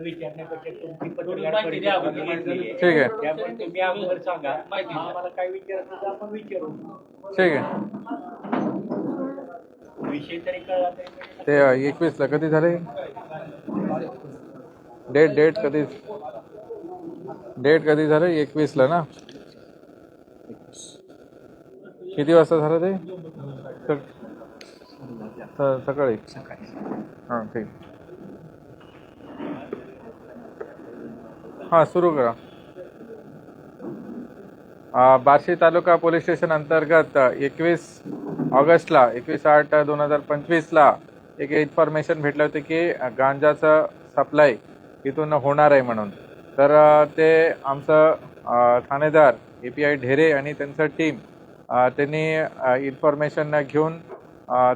विचारण्यापेक्षा तुमची पत्रकार परिषद. ठीक आहे. त्यामुळे तुम्ही अगोदर सांगा. माहिती द्या. आम्हाला काय विचारायचं तर आपण विचारू. ठीक आहे. विषय तरी कळला तरी ते एकवीसला कधी झाले? डेट डेट कधी? डेट कधी झालं? एकवीसला ना? किती वाजता झालं ते? सक- स- सकाळी. हां ठीक. हां सुरू करा. बार्शी तालुका पोलीस स्टेशन अंतर्गत एकवीस ऑगस्टला एकवीस आठ दोन हजार पंचवीसला एक इन्फॉर्मेशन भेटलं होतं की गांजाचं सप्लाय इथून होणार आहे म्हणून. तर ते आमचं ठाणेदार ए पी आय ढेरे आणि त्यांचं टीम त्यांनी इन्फॉर्मेशन घेऊन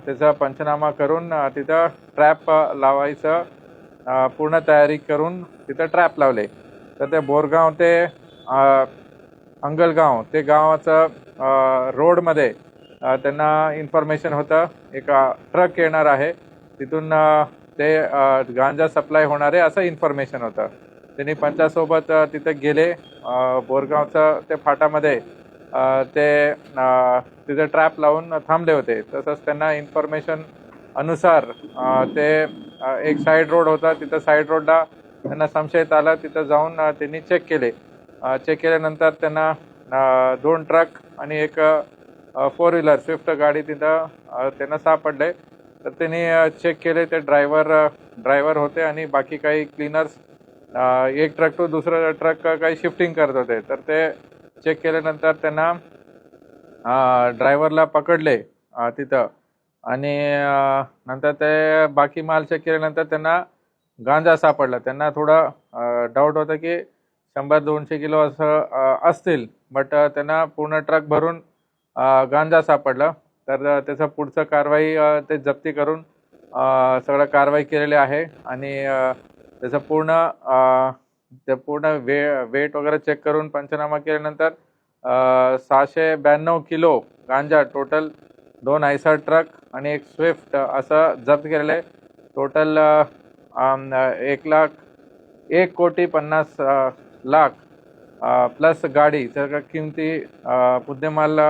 त्याचा पंचनामा करून तिथं ट्रॅप लावायचं पूर्ण तयारी करून तिथं ट्रॅप लावले. तर ते बोरगाव ते अंगलगाव ते गावाचं रोडमध्ये त्यांना इन्फॉर्मेशन होतं. एक ट्रक येणार आहे. तिथून ते गांजा सप्लाय होणार आहे असं इन्फॉर्मेशन होतं. त्यांनी पंचासोबत तिथं तिथे गेले. बोरगावचं ते फाटामध्ये ते तिथे ट्रॅप लावून थांबले होते. तसंच त्यांना इन्फॉर्मेशन अनुसार ते एक साईड रोड होता. तिथं साईड रोडला त्यांना संशयित आला तिथं जाऊन त्यांनी चेक केले. चेक केल्यानंतर त्यांना दोन ट्रक आणि एक फोर व्हीलर स्विफ्ट गाडी तिथं त्यांना सापडले. तर त्यांनी चेक केले ते ड्रायव्हर ड्रायव्हर होते आणि बाकी काही क्लीनर्स एक ट्रक टू दुसरं ट्रक काही शिफ्टिंग करत होते. तर ते चेक केल्यानंतर त्यांना ड्रायव्हरला पकडले तिथं. आणि नंतर ते बाकी माल चेक केल्यानंतर त्यांना गांजा सापडला. त्यांना थोडं डाऊट होतं की शंभर दोनशे किलो असं असतील. बट त्यांना पूर्ण ट्रक भरून गांजा सापडला. तर त्याचं पुढचं कारवाई ते जप्ती करून सगळं कारवाई केलेली आहे. आणि त्याचं पूर्ण ते पूर्ण वे वेट वगैरे चेक करून पंचनामा केल्यानंतर सहाशे ब्याण्णव किलो गांजा टोटल दोन आयसर ट्रक आणि एक स्विफ्ट असं जप्त केलेलं आहे. टोटल एक लाख एक कोटी पन्नास लाख प्लस गाडी सगळ्या किमती मुद्देमाल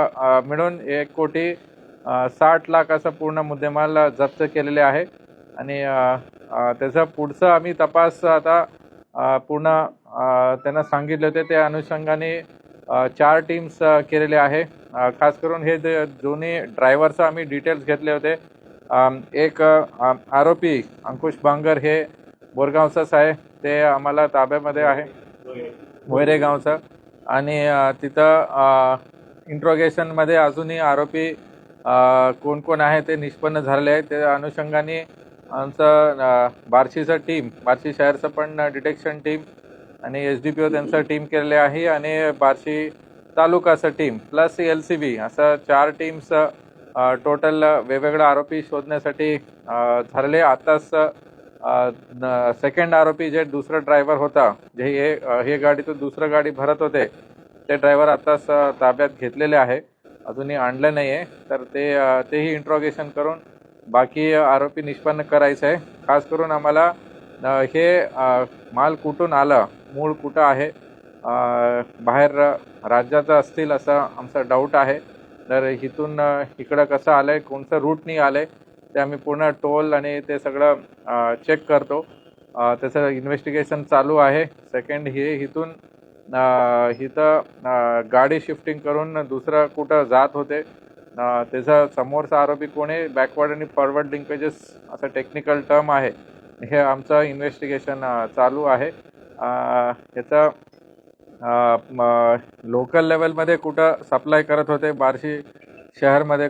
मिळून एक कोटी साठ लाख असं पूर्ण मुद्देमाल जप्त केलेले आहे. आणि त्याचा पुढचा त्याचं पुढचं आम्ही तपास आता पूर्ण त्यांना सांगितले होते. त्या अनुषंगाने चार टीम्स केलेले आहे. खास करून हे जे दोन्ही ड्रायव्हरचं आम्ही डिटेल्स घेतले होते. एक आरोपी अंकुश बांगर हे बोरगावचाच आहे ते आम्हाला ताब्यामध्ये आहे. मोयरे गावचं आणि तिथं इंट्रोगेशनमध्ये अजूनही आरोपी कोण कोण आहे ते निष्पन्न झालेले आहे. त्या अनुषंगाने आमचं बार्शीचं टीम बार्शी शहरचं पण डिटेक्शन टीम आणि एस डी पी ओ त्यांचं टीम केलेले आहे. आणि Barshi तालुकाचं team plus L C B असं चार टीम्स टोटल वेगवेगळे आरोपी शोधण्यासाठी ठरले. आताच सेकंड आरोपी जे दुसरं ड्रायव्हर होता जे हे हे हे गाडीतून दुसरं गाडी भरत होते ते ड्रायव्हर आताच ताब्यात घेतलेले आहे. अजूनही आणलं नाही आहे तर ते तेही इंट्रॉगेशन करून बाकी आरोपी निष्पन्न करायचं आहे. खास करून आम्हाला हे माल कुठून आलं मूळ कुठं आहे बाहेर राज्याचं असतील असं आमचा डाऊट आहे. तर इथून इकडं कसं आलं आहे कोणतं रूटनी आलं आहे ते आम्ही पूर्ण टोल आणि ते सगळं चेक करतो. त्याचं इन्व्हेस्टिगेशन चालू आहे. सेकंड हे इथून इथं गाडी शिफ्टिंग करून दुसरं कुठं जात होते. त्याचा समोरचा आरोपी कोण आहे? बॅकवर्ड आणि फॉरवर्ड लिंकेजेस असं टेक्निकल टर्म आहे. हे आमचं इन्व्हेस्टिगेशन चालू आहे. अ, याचं लोकल लेवलमध्ये कुठं सप्लाय करत होते बार्शी शहरमध्ये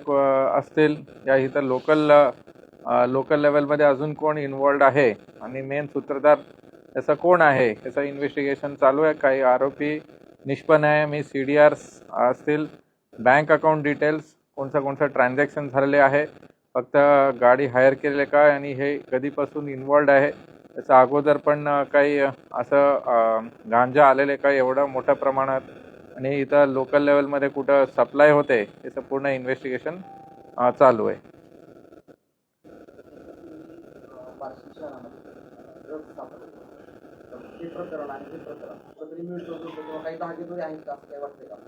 असतील या इथं लोकल लोकल लेवलमध्ये अजून कोण इन्वॉल्ड आहे? आणि मेन सूत्रधार याचं कोण आहे? याचं इन्व्हेस्टिगेशन चालू आहे. काही आरोपी निष्पन्न आहे. मी सी डी आर्स असतील बँक अकाउंट डिटेल्स कोणतं कोणतं ट्रान्झॅक्शन झालेले आहे फक्त गाडी हायर केलेले काय आणि हे कधीपासून इन्वॉल्ड आहे? त्याच्या अगोदर पण काही असं गांजा आलेले काही एवढं मोठ्या प्रमाणात आणि इथं लोकल लेवलमध्ये कुठं सप्लाय होते याचं पूर्ण इन्व्हेस्टिगेशन चालू आहे.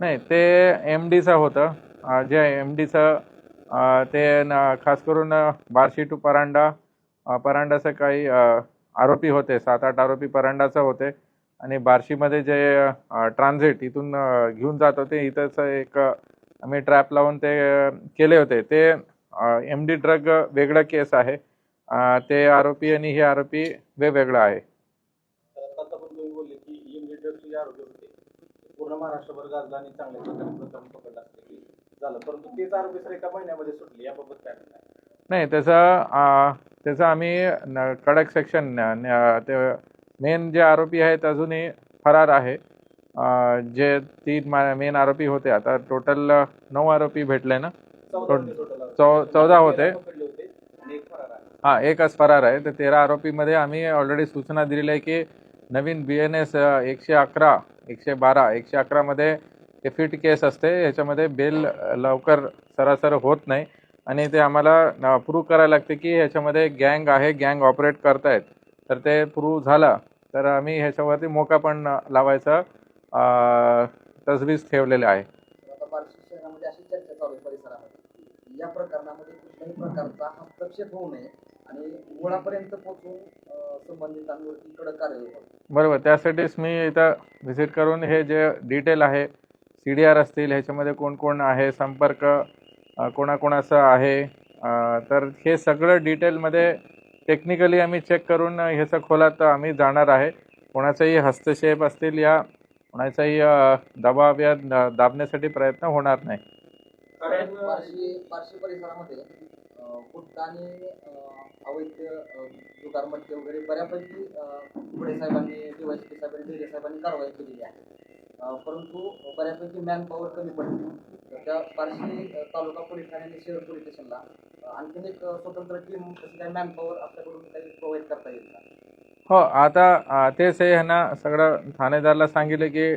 नाही ते एम डीचं होतं. जे एम डीचं ते खास करून बार्शी टू परांडा परांडाचं काही आरोपी होते सात आठ आरोपी परांडाचे होते. आणि बार्शीमध्ये जे ट्रान्झिट इथून घेऊन जात होते इथंच एक आम्ही ट्रॅप लावून ते केले होते. ते एम डी ड्रग वेगळं केस आहे. ते आरोपी आणि हे आरोपी वेगवेगळं आहे. तर आता पण तुम्ही बोलले की एम ड्रग्सचे जे आरोग्य होते पूर्ण महाराष्ट्रभर गाजला आणि चांगल्या प्रकारे प्रकरण पकडलं असलं की झालं. परंतु तेच आरोपी सर एका महिन्यामध्ये सुटले. याबाबत काय म्हणणं आहे? नाही त्याचं त्याचं आम्ही कडक सेक्शन ते मेन जे आरोपी आहेत अजूनही फरार आहे. जे तीन मेन आरोपी होते. आता टोटल नऊ आरोपी भेटले ना? चौदा होते. चौ चौदा हा एकच फरार आहे. तर तेरा आरोपीमध्ये आम्ही ऑलरेडी सूचना दिलेली आहे की नवीन बी एन एस एकशे अकरा एकशे बारा एकशे अकरामध्ये फिट केस असते. याच्यामध्ये बेल लवकर सरासर होत नाही. आणि ते आम्हाला प्रूव्ह करायला लागते की ह्याच्यामध्ये गँग आहे गँग ऑपरेट करतायत. तर ते प्रूव्ह झालं. तर आम्ही ह्याच्यावरती मोका पण लावायचा तजवीज ठेवलेले आहे. या प्रकरणामध्ये कुठल्याही प्रकारचा हस्तक्षेप होऊ नये आणि मुळापर्यंत पोहोचून संबंधितांवरती कडक बरोबर. त्यासाठीच मी इथं व्हिजिट करून हे जे डिटेल आहे सी डी आर असतील ह्याच्यामध्ये कोण कोण आहे संपर्क कोणाकोणाचं आहे. तर हे सगळं डिटेलमध्ये टेक्निकली आम्ही चेक करून ह्याचा ह्याचं खोलात आम्ही जाणार आहे. कोणाचाही हस्तक्षेप असतील या कोणाचाही दबाव या दाबण्यासाठी प्रयत्न होणार नाही. परिसरामध्ये आणि अवैध वगैरे बऱ्यापैकी पुढे साहेबांनी साहेबांनी साहेबांनी कारवाई केलेली आहे. परंतु बऱ्यापैकी मॅन पॉवर कमी पडते त्या बार्शी तालुका पोलीस ठाण्याने शहर पोलीस स्टेशनला. आणखीन एक स्वतंत्र टीम कशी काय मॅन पॉवर आपल्याकडून काही प्रोव्हाइड करता येईल का? हो आता तेच हे ह्यांना सगळं ठाणेदारला सांगितलं की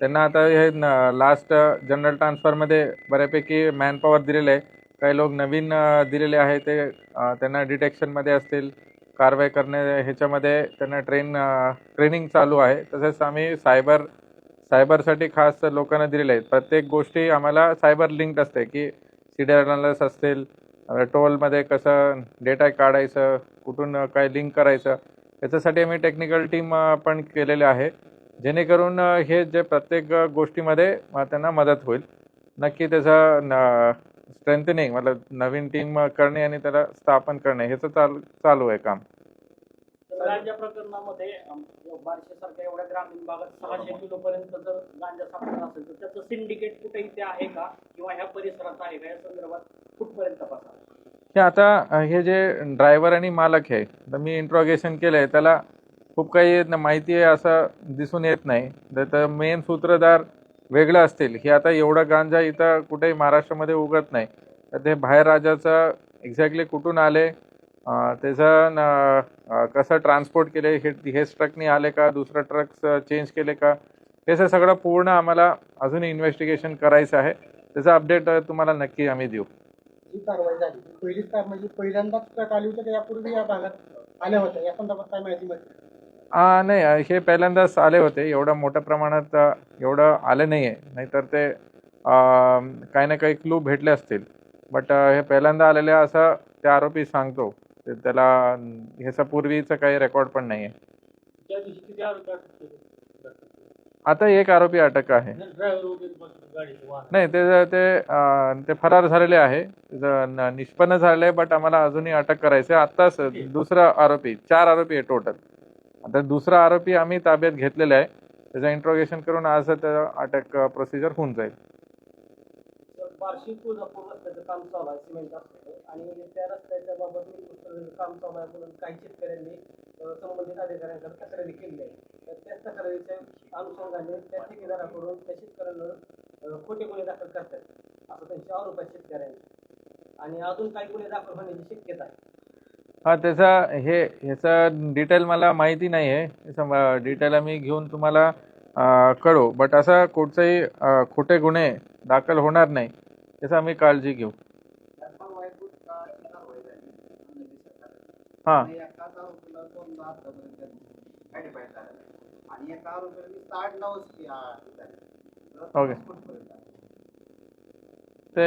त्यांना आता हे लास्ट जनरल ट्रान्सफरमध्ये बऱ्यापैकी मॅनपॉवर दिलेलं आहे. काही लोक नवीन दिलेले आहे ते त्यांना डिटेक्शनमध्ये असतील. कारवाई करणे ह्याच्यामध्ये त्यांना ट्रेन ट्रेनिंग चालू आहे. तसेच आम्ही सायबर सायबरसाठी खास लोकांना दिलेले आहेत. प्रत्येक गोष्टी आम्हाला सायबर लिंक्ड असते की सीडर अनालस असतील टोलमध्ये कसं डेटा काढायचं कुठून काय लिंक करायचं याच्यासाठी आम्ही टेक्निकल टीम पण केलेले आहे. जेणेकरून हे जे प्रत्येक गोष्टीमध्ये त्यांना मदत होईल. नक्की त्याचं स्ट्रेंथनिंग मतलब नवीन टीम करणे आणि त्याला स्थापन करणे ह्याचं चाल चालू आहे काम. गांजा प्रकरणामध्ये बारशे सारख्या एवढ्या ग्रामीण भागात सहाशे किलो पर्यंत जर गांजा सापडला असेल तर त्याचं सिंडिकेट कुठे इथे आहे का? किंवा ह्या परिसरात आहे का? या संदर्भात कुठपर्यंत तपासा हे आता हे जे ड्रायव्हर आणि मालक आहे तर मी इंट्रोगेशन केलं आहे त्याला खूप काही माहिती आहे असं दिसून येत नाही. तर मेन सूत्रधार वेगळं असतील. हे आता एवढं गांजा इथं कुठेही महाराष्ट्रामध्ये उगत नाही. तर ते बाहेर राज्याचं एक्झॅक्टली कुठून आले? त्याचं न- कसं ट्रान्सपोर्ट केले? हे हेच ट्रकनी आले का? दुसरं ट्रक चेंज केले का? हे सगळं पूर्ण आम्हाला अजून इन्व्हेस्टिगेशन करायचं आहे. त्याचा अपडेट तुम्हाला नक्की आम्ही देऊ. कारवाई झाली. पहिलीच काय म्हणजे पहिल्यांदाच ट्रक आली होती यापूर्वी या भागात आल्या होत्या. या संदर्भात काय माहिती मिळते? नाही हे पहिल्यांदाच आले होते. एवढं मोठ्या प्रमाणात एवढं आले नाही आहे नाहीतर ते काही ना काही क्लू भेटले असतील. बट हे पहिल्यांदा आलेले असं ते आरोपी सांगतो. ते त्याला अं, ह्याच्या पूर्वीचं काही रेकॉर्ड पण नाही आहे आता एक आरोपी अटक आहे. नाही ते ते ते फरार झालेले आहे. निष्पन्न झालेलं बट आम्हाला अजूनही अटक करायचं आहे. आत्ताच दुसरा आरोपी चार आरोपी आहे टोटल आता दुसरा आरोपी आम्ही ताब्यात घेतलेला आहे. त्याचं इंट्रोगेशन करून आज त्याचं अटक प्रोसिजर होऊन जाईल. बार्शी तुळजापूर रस्त्याचं काम चालू आहे सिमेंट असलेलं आणि त्या रस्त्याच्या बाबत काम चालू आहे म्हणून काही शेतकऱ्यांनी संबंधित अधिकाऱ्यांकडे तक्रारी केली आहे तर त्याच तक्रारीच्या अनुषंगाने त्या ठेकेदाराकडून त्या शेतकऱ्यांवर अं, खोटे गुन्हे दाखल करतात असं त्यांचे आरोप आहेत शेतकऱ्यांचे. आणि अजून काही गुन्हे दाखल होण्याची शक्यता आहे. हा त्याचा हे ह्याचं डिटेल मला माहिती नाही आहे त्याचं डिटेल आम्ही घेऊन तुम्हाला कळू बट असं कुठचंही खोटे गुन्हे दाखल होणार नाही याचं आम्ही काळजी घेऊ. हां. आणि एकाच आरोपीला दोनदा आतापर्यंत आयडेंटिफाय झालेला आहे आणि एका आरोपीला नुसतं आडनावच की झालं. Okay. कुठपर्यंत आहे? ते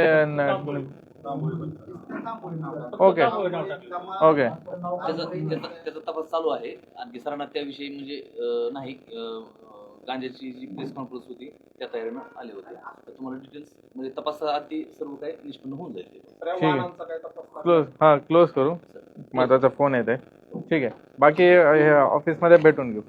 ओके. ओके. त्याचा तपास चालू आहे. आणखी सरांना त्याविषयी म्हणजे नाही गांजाची जी प्रेस कॉन्फरन्स होती त्या तयारीनं आले होते. तर तुम्हाला डिटेल्स म्हणजे तपासाआधी सर्व काही निष्पन्न होऊन जाईल. ठीक? क्लोज हां क्लोज करू. माझा फोन येत आहे ठीक आहे. बाकी ऑफिसमध्ये भेटून घेऊ.